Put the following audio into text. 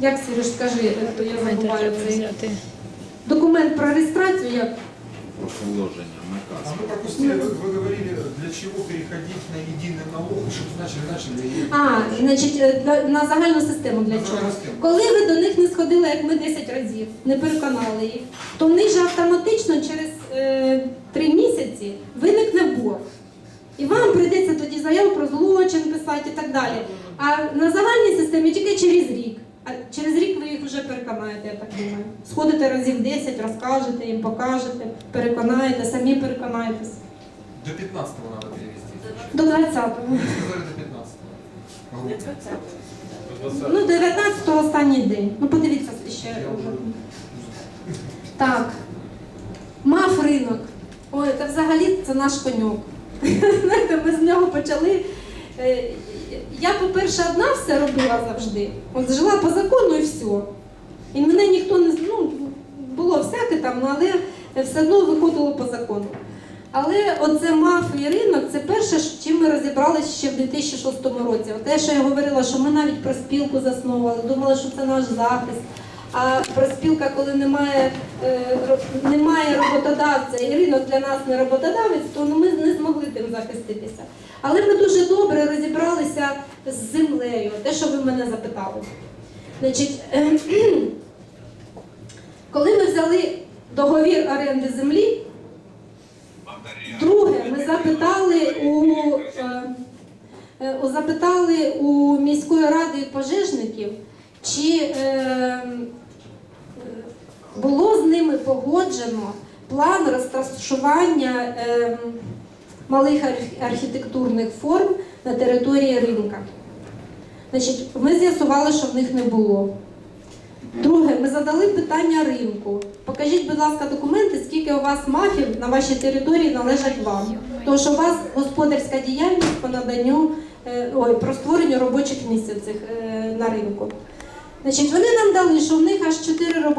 як Сереж, скажи, е, то я Документи забуваю треба цей взяти. документ про реєстрацію, як Положення, А наказ. мы пропустили, вы, вы говорили, для чего переходить на единый налог, чтобы начали, начали. и- А, значить, е, для- на загальну систему для На чого? загальну систему. Коли ви до них не сходили, як ми 10 разів, не переконали їх, то в них же автоматично через е, 3 місяці виникне борг. І вам прийдеться тоді заяву про злочин писати і так далі. А на загальній системі тільки через рік. я так думаю. Сходите разів 10, розкажете їм, покажете, переконаєте, самі переконаєтесь. До 15 надо перевести. До 20-го. Вы сказали до 15 Ну, 19-го останній день. Ну, подивіться ще. Так. Мав ринок. Ой, це взагалі це наш коньок. Знаєте, ми з нього почали. Е, Я, по-перше, одна все робила завжди. От жила по закону і все. І мене ніхто не ну, було всяке там, але все одно виходило по закону. Але оце мав і ринок це перше, чим ми розібралися ще в 2006 році. Те, що я говорила, що ми навіть про спілку засновували, думали, що це наш захист. А проспілка, коли немає, е, немає роботодавця і ринок для нас не роботодавець, то ну, ми не змогли тим захиститися. Але ми дуже добре розібралися з землею, те, що ви мене запитали. Значить, ми взяли договір оренди землі, друге, ми запитали у, е, е, запитали у міської ради пожежників, чи е, було з ними погоджено план розташування малих архітектурних форм на території ринка. Значить, ми з'ясували, що в них не було. Друге, ми задали питання ринку. Покажіть, будь ласка, документи, скільки у вас мафів на вашій території належать вам. Тому що у вас господарська діяльність по наданню е, ой, про створення робочих місць цих е, на ринку. Значить, вони нам дали, що в них аж 4 робочих